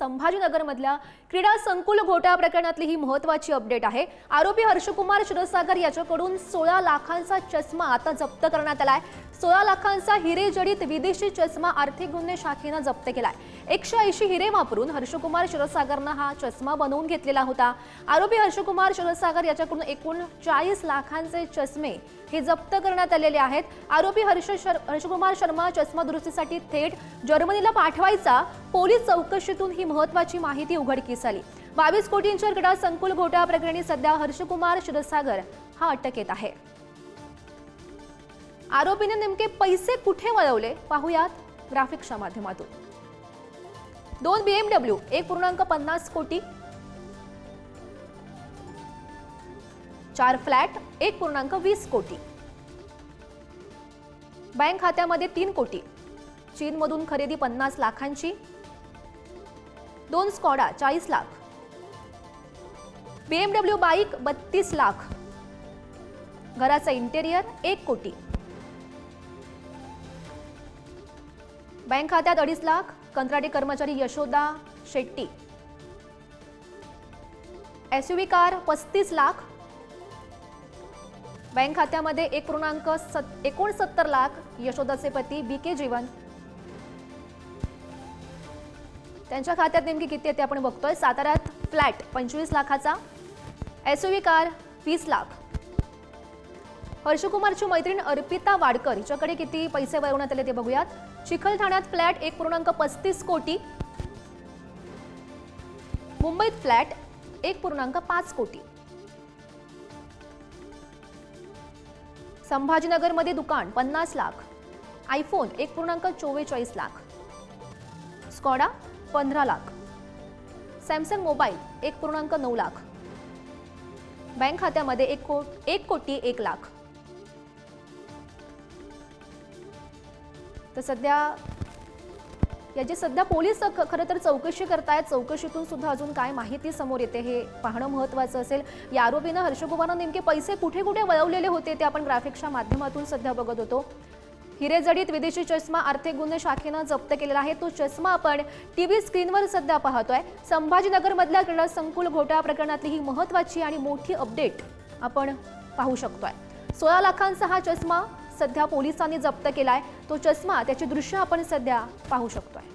संभाजीनगरमधल्या क्रीडा संकुल घोटाळा प्रकरणातली ही महत्वाची अपडेट आहे. आरोपी हर्षकुमार क्षीरसागर याच्याकडून सोळा लाखांचा चष्मा आता जप्त करण्यात आलाय. सोळा लाखांचा हिरे जडित विदेशी चष्मा आर्थिक गुन्हे शाखेनं जप्त केलाय. एकशे ऐंशी हिरे वापरून हर्षकुमार क्षीरसागरनं हा चष्मा बनवून घेतलेला होता. आरोपी हर्षकुमार क्षीरसागर याच्याकडून एकूण चाळीस लाखांचे चष्मे हे जप्त करण्यात आलेले आहेत. आरोपी हर्ष शर हर्षकुमार शर्मा चष्मा दुरुस्तीसाठी थेट जर्मनीला पाठवायचा. पोलीस चौकशीतून ही महत्वाची माहिती उघडकीस आली. बावीस कोटींच्या क्रीडा संकुल घोटाळा प्रकरणी सध्या हर्षकुमार क्षीरसागर हा अटकेत आहे. आरोपीने नेमके पैसे कुठे वळवले? पाहुयात ग्राफिक्सच्या माध्यमातून. दोन बीएमडब्ल्यू एक पूर्णांक पन्नास कोटी चार फ्लॅट एक पूर्णांक वीस कोटी. बँक खात्यामध्ये तीन कोटी. चीनमधून खरेदी पन्नास लाखांची. दोन स्कॉडा चाळीस लाख. बीएमडब्ल्यू बाईक बत्तीस लाख. घराचं इंटेरियर एक कोटी. बँक खात्यात अडीच लाख. कंत्राटी कर्मचारी यशोदा शेट्टी. एसयूव्ही कार पस्तीस लाख. बँक खात्यामध्ये एक पूर्णांक सत एकोणसत्तर लाख यशोदाचे पती बी के जीवन. त्यांच्या खात्यात नेमकी किती आहे ते आपण बघतोय. साताऱ्यात फ्लॅट पंचवीस लाखाचा एसयूव्ही कार वीस लाख. हर्षकुमारची मैत्रीण अर्पिता वाडकर हिच्याकडे किती पैसे वळवण्यात आले ते बघूयात. चिखलठाण्यात फ्लॅट एक पूर्णांक पस्तीस कोटी. मुंबईत फ्लॅट एक पूर्णांक पाच कोटी. संभाजीनगरमध्ये दुकान पन्नास लाख. आयफोन एक पूर्णांक चोवेचाळीस लाख. स्कॉडा पंधरा लाख. सॅमसंग मोबाईल एक पूर्णांक नऊ लाख. बँक खात्यामध्ये एक को एक कोटी एक लाख. तर सध्या याची सध्या पोलीस ख- खरं तर चौकशी करतायत. चौकशीतून सुद्धा अजून काय माहिती समोर येते हे पाहणं महत्त्वाचं असेल. या आरोपीनं हर्षकुमारनं नेमके पैसे कुठे कुठे वळवलेले होते ते आपण ग्राफिक्सच्या माध्यमातून सध्या बघत होतो. हिरेजडीत विदेशी चष्मा आर्थिक गुन्हे शाखेनं जप्त केलेला आहे. तो चष्मा आपण टी व्ही स्क्रीनवर सध्या पाहतोय. संभाजीनगरमधल्या क्रीडा संकुल घोटाळा प्रकरणातली ही महत्वाची आणि मोठी अपडेट आपण पाहू शकतोय. सोळा लाखांचा हा चष्मा सध्या पोलिसांनी जप्त केलाय. तो चष्मा त्याची दृश्य आपण सध्या पाहू शकतोय.